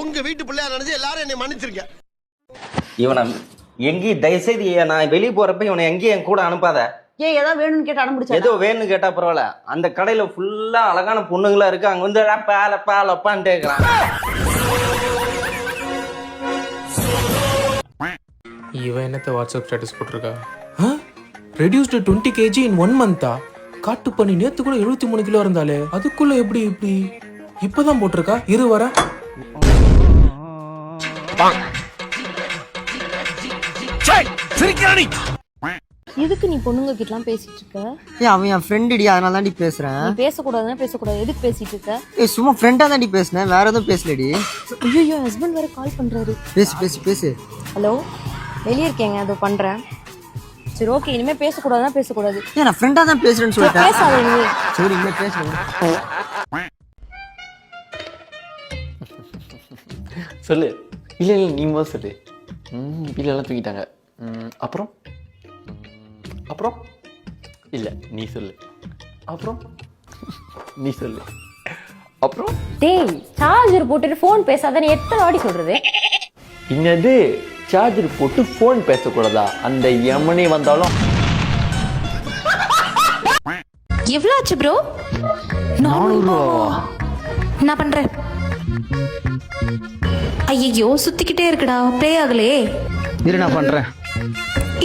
உங்க வீட்டு பிள்ளையா நினைச்சு எல்லாரும் என்னை மன்னிச்சிருங்க. இவனை எங்கேயும் தயவுசெய்து நான் வெளியே போறப்ப இவனை எங்கேயும் என் கூட அனுப்பாத. ஏன் ஏதாவது வேணும்னு கேட்டு அடம் பிடிச்சா ஏதோ வேணும்னு கேட்டா பரவாயில்ல. அந்த கடையில ஃபுல்லா அழகான பொண்ணுங்களா இருக்கு அங்க வந்து லப்பா லப்பா லப்பான்ட்டு இருக்கிறான். இவன் என்னத்த வாட்ஸ்அப் ஸ்டேட்டஸ் போட்டிருக்கா? Reduced twenty KG in one மந்தா காட்டு பண்ணி நேத்து கூட எழுபத்தி மூணு கிலோ இருந்தாலே அதுக்குள்ள எப்படி இப்படி? இப்பதான் போட்டிருக்கா? இரு வர. எதுக்கு நீ பொண்ணுங்க கிட்டலாம் பேசிட்டு இருக்க? ஏய் அவன் என் ஃப்ரெண்டுடி அதனால தாண்டி பேசுறேன். நீ பேசக்கூடாதுன்னா பேசக்கூடாது. எதுக்கு பேசிட்டு இருக்க? ஏய் சும்மா ஃப்ரெண்டா தாண்டி பேசுனேன். வேற எதுவும் பேசலடி ஐயோ ஹஸ்பண்ட் வேற கால் பண்றாரு. பேசு பேசு பேசு. ஹலோ வெளியே இருக்கேங்க அதோ பண்றேன். சரி ஓகே இனிமே பேசக்கூடாதுன்னா பேசக்கூடாது. ஏய் நான் ஃப்ரெண்டா தான் பேசுறேன்னு சொல்லிட்டேன். பேசாத இனிமே சரி இனிமே பேசுறேன் சொல்லு. இல்லை இல்லை நீ முதல் சொல்லு. ம் வீட்டிலலாம் தூங்கிட்டாங்க ம், அப்புறம்? அப்புறம்? இல்லை நீ சொல்லு. அப்புறம்? நீ சொல்லு. அப்புறம்? டேய் சார்ஜர் போட்டுட்டு ஃபோன் பேசாதன்னு எத்தனை வாட்டி சொல்றது? என்னது? சார்ஜர் போட்டு ஃபோன் பேசக்கூடாதா? அந்த யமனே வந்தாலும். எவ்வளோ ஆச்சு ப்ரோ நானூறுரூவா என்ன பண்ற ஐயோ சுத்திக்கிட்டே இருக்குடா. ப்ளே ஆகலையே. இரு நான் பண்றேன்.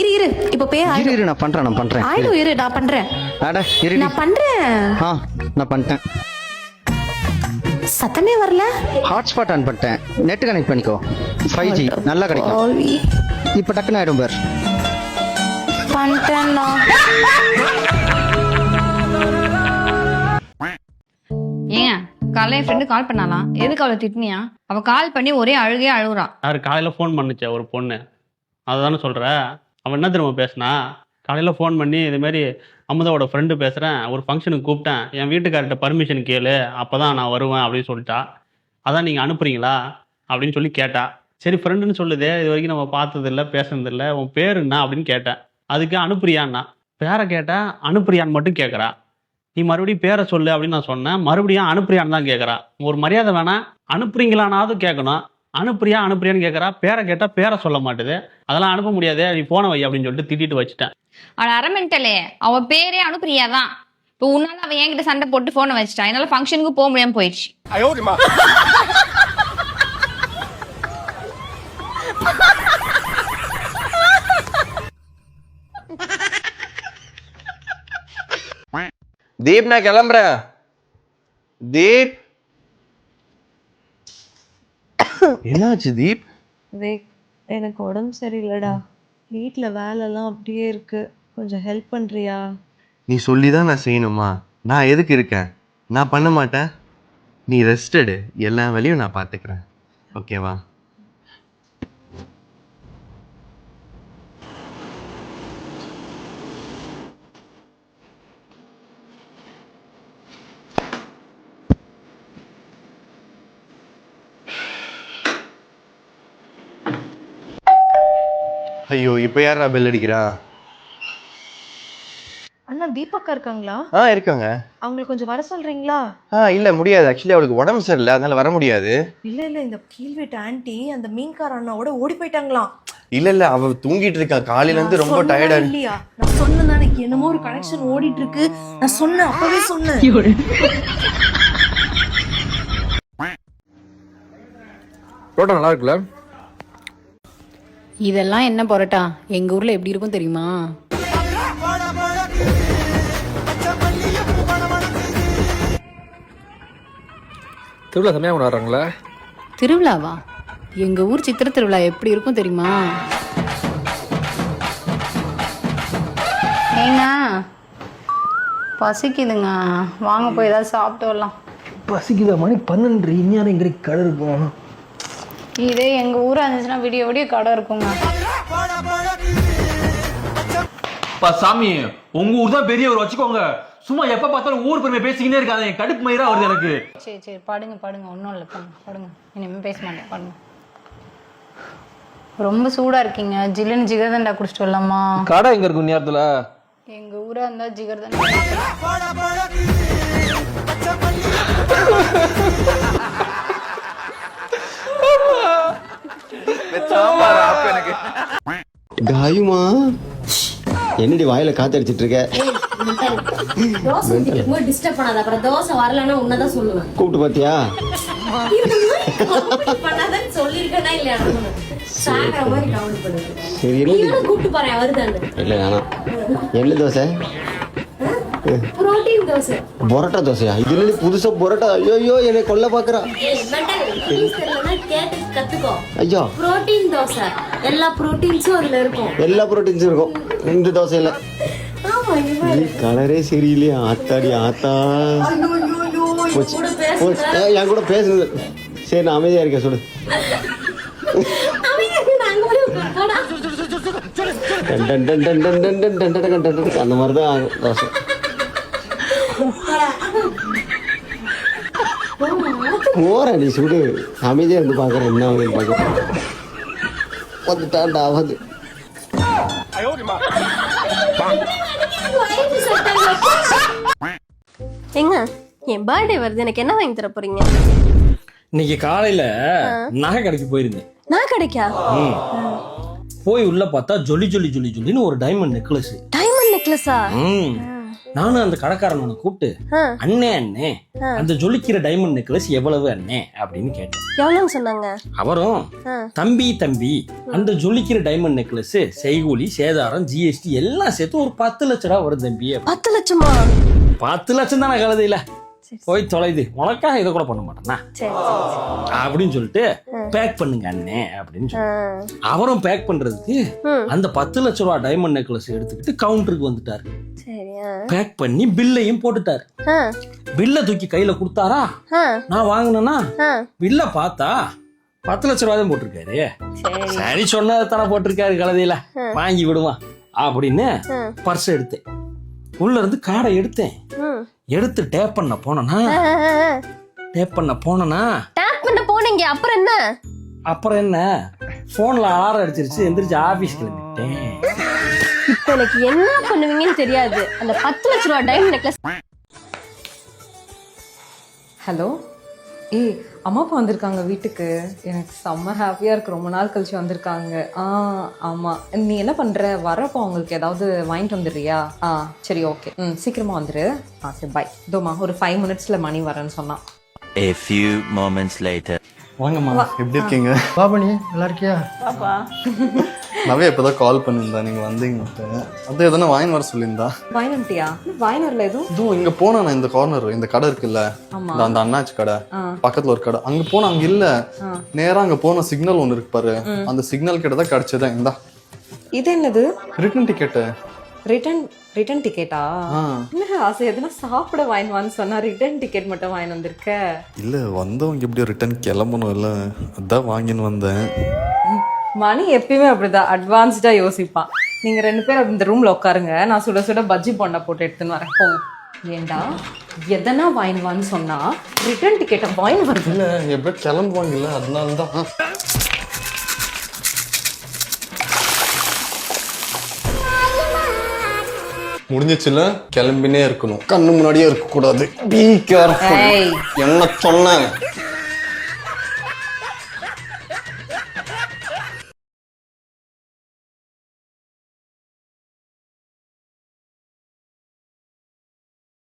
இரு இரு. இப்போ பே இரு இரு நான் பண்றேன் நான் பண்றேன். ஆயிடும் இரு. நான் பண்றேன். அட இருடி நான் பண்றேன். ஆ நான் பண்ணிட்டேன் சத்தமே வரல. ஹாட்ஸ்பாட் ஆன் பண்ணிட்டேன் நெட் கனெக்ட் பண்ணிக்கோ. ஃபைவ் ஜி நல்லா கிடைக்கும். இப்போ டக்குன்னு ஆயிடும் பார். பண்ணிட்டேன்டா ஏங்க காலைல என் ஃப்ரெண்டு கால் பண்ணாலாம் எதுக்கு அவளை திட்டினியா? அவ கால் பண்ணி ஒரே அழுகே அழுகுறா யார் காலையில் ஃபோன் பண்ணுச்சே ஒரு பொண்ணு. அதுதானே சொல்கிற அவன் என்ன திரும்ப பேசினா? காலையில் ஃபோன் பண்ணி இதுமாரி அமுதாவோட ஃப்ரெண்டு பேசுகிறேன் ஒரு ஃபங்க்ஷனுக்கு கூப்பிட்டேன் என் வீட்டுக்கார்ட்ட பர்மிஷன் கேளு அப்போ தான் நான் வருவேன் அப்படின்னு சொல்லிட்டா. அதான் நீங்கள் அனுப்புறீங்களா? அப்படின்னு சொல்லி கேட்டா. சரி ஃப்ரெண்டுன்னு சொல்லுதே இது வரைக்கும் நம்ம பார்த்ததில்ல பேசுனதில்ல உன் பேர் என்ன அப்படின்னு கேட்டேன். அதுக்கு அனுப்புறியான்னா பேரை கேட்டேன் அனுப்புறியான்னு மட்டும் கேட்குறா நீ மறுபடியும் பேரை சொல்லு அப்படின்னு நான் சொன்னேன் மறுபடியும் அனுப்புறியான்னு தான் கேட்குறா ஒரு மரியாதை வேணாம் அனுப்புறீங்களானாவது கேட்கணும் அனுப்புறியா அனுப்புறியான்னு கேட்குறா பேரை கேட்டால் பேரை சொல்ல மாட்டுது. அதெல்லாம் அனுப்ப முடியாது நீ போன வை அப்படின்னு சொல்லிட்டு திட்டிட்டு வச்சுட்டேன். அவள் அரமெண்டலே அவ பேரே அனுப்புறியா தான். இப்போ உன்னால அவ என்கிட்ட சண்டை போட்டு ஃபோனை வச்சிட்டா. என்னால ஃபங்க்ஷனுக்கு போக முடியாம போயிடுச்சு. தீப் நான் கிளம்புறேன் தீப். என்னாச்சு தீப்? எனக்கு உடம்பு சரியில்லைடா. வீட்ல வேலைலாம் அப்படியே இருக்கு. கொஞ்சம் ஹெல்ப் பண்றியா? நீ சொல்லி தான் நான் செய்யணுமா? நான் எதுக்கு இருக்கேன்? நான் பண்ண மாட்டேன். நீ ரெஸ்டடு எல்லா வேலையும் நான் பார்த்துக்கிறேன் ஓகேவா ஐயோ இப்போ யாரா பெல் அடிக்கிறா? அண்ணா தீபக்கா இருக்காங்களா? ஆ இருக்காங்க. அவங்களுக்கு கொஞ்சம் வர சொல்றீங்களா? ஆ இல்லை முடியாது. ஆக்சுவலி அவளுக்கு உடம்பு சரியில்லை. அதனால வர முடியாது. இல்ல இல்ல இந்த கீழ் வீட்டு ஆன்ட்டி அந்த மீன்கார அண்ணாவோட ஓடி போயிட்டாங்களாம். இல்ல இல்ல அவ தூங்கிட்டு இருக்கா. காலையில இருந்து ரொம்ப டயர்டா இல்லையா? நான் சொன்னேன் எனக்கு என்னமோ ஒரு கனெக்ஷன் ஓடிட்டு இருக்கு நான் சொன்னேன் அப்பவே சொன்னேன். ரோட்டா நல்லா இருக்குல்ல? இதெல்லாம் என்ன பரோட்டா? எங்க ஊர்ல எப்படி இருக்கும் தெரியுமா? திருவிழா செம்மையாக கொண்டாடுறாங்களே. திருவிழாவா? எங்க ஊர் சித்திர திருவிழா எப்படி இருக்கும் தெரியுமா? ஏங்க பசிக்குதுங்க. வாங்க போய் ஏதாவது சாப்பிட்டு வரலாம். பசிக்குதா மணி? பன்னெண்டு இனியாரம் எங்கே கடை இருக்கும். இதே எங்க ஊரா இருந்துச்சுன்னா விடிய விடிய கடை இருக்குங்க. சாமி உங்க ஊர் தான் பெரிய ஒரு வச்சுக்கோங்க. சும்மா எப்ப பார்த்தாலும் ஊர் பெருமை பேசிக்கிட்டே இருக்காங்க என் கடுப்பு மயிரா வருது எனக்கு. சரி சரி படுங்க படுங்க ஒன்றும் இல்லை படுங்க படுங்க. இனிமேல் பேச மாட்டேன் படுங்க. ரொம்ப சூடா இருக்கீங்க. ஜில்லுன்னு ஜிகர்தண்டா குடிச்சிட்டு வரலாமா? கடை எங்கே இருக்கும் நேரத்தில் எங்க ஊரா இருந்தா ஜிகர்தண்டா சாம்பார் ஆப் எனக்கு. என்னடி வாயில காத்தடிச்சிட்டு இருக்க? கூப்பிட்டு பாத்தியா? சரி என்ன என்ன தோசை? புரோட்டா தோசையா இது என்ன புதுசா பொரோட்டா ஐயோ என்னை கொல்ல பாக்குறா ஐயோ புரோட்டீன் தோசை எல்லா புரோட்டீன்ஸும் அதுல இருக்கும் எல்லா புரோட்டீன்ஸும் இருக்கும் இந்த தோசையில கலரே சரியில்லையா ஆத்தாடி ஆத்தா என் கூட பேசுனது சரி நான் அமைதியா இருக்கேன் சொல்லு அந்த மாதிரி தான் தோசை போற நீ சுடு. அமைதியா இருந்து பாக்குறேன் என்ன ஆகுதுன்னு பாக்குறேன் வந்துட்டான்டா வந்து. வயிறு set ஆகல, போடா. ஏங்க என் பர்த்டே வருது. எனக்கு என்ன வாங்கி தர போறீங்க? இன்னைக்கு காலையில நகை கடைக்கு போயிருந்தேன். நான் கிடைக்கா. போய் உள்ள பார்த்தா ஜொலி ஜொலி ஜொலி ஜொலின்னு ஒரு டைமண்ட் நெக்லஸ் டைமண்ட் நெக்லஸா நானும் அந்த கடைக்காரனை கூப்பிட்டு அண்ணே அண்ணே அந்த ஜொலிக்கிற டைமண்ட் நெக்லஸ் எவ்வளவு அண்ணே? அப்படின்னு கேட்டேன். எவ்வளோன்னு சொன்னாங்க? அவரும். தம்பி தம்பி அந்த ஜொலிக்கிற டைமண்ட் நெக்லஸ் செய்கூலி சேதாரம் ஜிஎஸ்டி எல்லாம் சேர்த்து ஒரு பத்து லட்ச ரூபா வரும் தம்பி. பத்து லட்சமா? பத்து லட்சம் தானே கழுதையில போய் தொலைது. உனக்காக இதை கூட பண்ண மாட்டேனா. சரி சரி அப்படின்னு சொல்லிட்டு பேக் பண்ணுங்க அண்ணே அப்படின்னு. சொல்லி அவரும் பேக் பண்றதுக்கு. அந்த பத்து லட்ச ரூபா டைமண்ட் நெக்லஸ் எடுத்துக்கிட்டு கவுண்டருக்கு வந்துட்டாரு. பேக் பண்ணி பில்லையும் போட்டுட்டாரு. பில்லை தூக்கி கையில கொடுத்தாரா. நான் வாங்கினேன்னா. பில்லை பார்த்தா பத்து லட்ச ரூபா தான் போட்டிருக்காரு. சரி. சரி சொன்னதை தானே போட்டிருக்காரு கழுதையில. வாங்கி விடுவான் அப்படின்னு. பர்ஸ் எடுத்தேன். உள்ள இருந்து காடை எடுத்தேன். எடுத்து டேப் பண்ண போனனா. டேப் பண்ண போனனா? டேப் பண்ண போனீங்க அப்புறம் என்ன? அப்புறம் என்ன? போன்ல அலாரம் அடிச்சிருச்சு எந்திரிச்சு ஆபீஸ் கிளம்பிட்டேன். இப்போ எனக்கு என்ன பண்ணுவீங்கன்னு தெரியாது. அந்த பத்து லட்ச ரூபா டைமண்ட் நெக்லஸ் ஹலோ ஏய் அம்மா அப்பா வந்திருக்காங்க வீட்டுக்கு. எனக்கு செம்ம ஹாப்பியாக இருக்குது ரொம்ப நாள் கழிச்சு வந்திருக்காங்க. ஆ ஆமாம் நீ என்ன பண்ணுற வரப்போ அவங்களுக்கு ஏதாவது வாங்கிட்டு வந்துடுறியா? ஆ சரி ஓகே ம் சீக்கிரமாக வந்துடு ஆ சரி பாய் இதோமா ஒரு ஃபைவ் மினிட்ஸில் மணி வரேன்னு சொன்னான். A few moments later. வாங்கம்மா எப்படி இருக்கீங்க? பாபனி நல்லா இருக்கியா? பாப்பா. நவே இப்போதான் கால் பண்ணியிருந்தா நீங்க வந்தீங்கன்ட்டு அது எதனா வாங்கி வர சொல்லியிருந்தா? வாங்கினட்டியா வாங்கினரில் எதுவும்? இதுவும் இங்க போனா நான் இந்த கார்னர் இந்த கடை இருக்குல்ல. இந்த அந்த அண்ணாச்சி கடை. பக்கத்துல ஒரு கடை. அங்க போனா அங்க இல்ல. நேரா அங்க போன சிக்னல் ஒண்ணு இருக்கு பாரு. அந்த சிக்னல் கிட்ட தான் கிடைச்சது. இந்தா. இது என்னது? ரிட்டன் டிக்கெட்டு ரிட்டர்ன் ரிட்டர்ன் டிக்கெட்டா. என்ன ஆசை? எதுனா சாப்பிட வாங்கினு சொன்னா ரிட்டர்ன் டிக்கெட் மட்டும் வாங்கி வந்திருக்க? இல்ல வந்தவங்க எப்படி ரிட்டர்ன் கிளம்பணும் இல்ல. அதான் வாங்கின்னு வந்தேன். மணி எப்பயுமே அப்படிதான். அட்வான்ஸ்டா யோசிப்பான். நீங்க ரெண்டு பேரும் இந்த ரூம்ல உட்காருங்க. நான் சுட சுட பஜ்ஜி போண்டா போட்டு எடுத்துன்னு வரேன். போங்க. ஏண்டா? எதனா வாங்கினுவான்னு சொன்னா ரிட்டர்ன் டிக்கெட்டை வாங்கி வருது. இல்ல எப்படியோ கிளம்புவாங்கல்ல அதனால தான் முடிஞ்சிச்சுல கிளம்பினே இருக்கணும். கண்ணு முன்னாடியே இருக்க கூடாது பி கேர்ஃபுல். என்ன சொன்னேன்